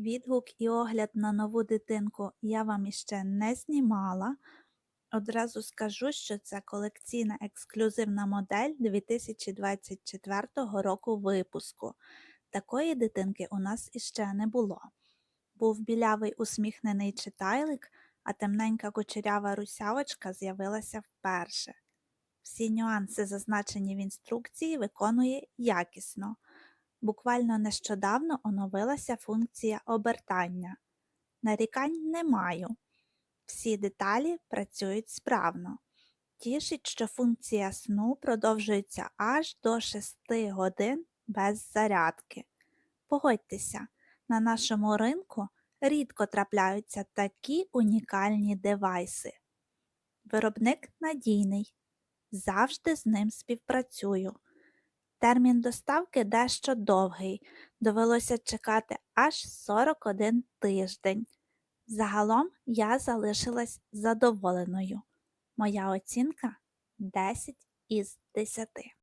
Відгук і огляд на нову дитинку я вам іще не знімала. Одразу скажу, що це колекційна ексклюзивна модель 2024 року випуску. Такої дитинки у нас іще не було. Був білявий усміхнений читайлик, а темненька кучерява русявочка з'явилася вперше. Всі нюанси, зазначені в інструкції, виконує якісно. Буквально нещодавно оновилася функція обертання. Нарікань не маю. Всі деталі працюють справно. Тішить, що функція сну продовжується аж до 6 годин без зарядки. Погодьтеся, на нашому ринку рідко трапляються такі унікальні девайси. Виробник надійний, завжди з ним співпрацюю. Термін доставки дещо довгий, довелося чекати аж 41 тиждень. Загалом я залишилась задоволеною. Моя оцінка 10 із 10.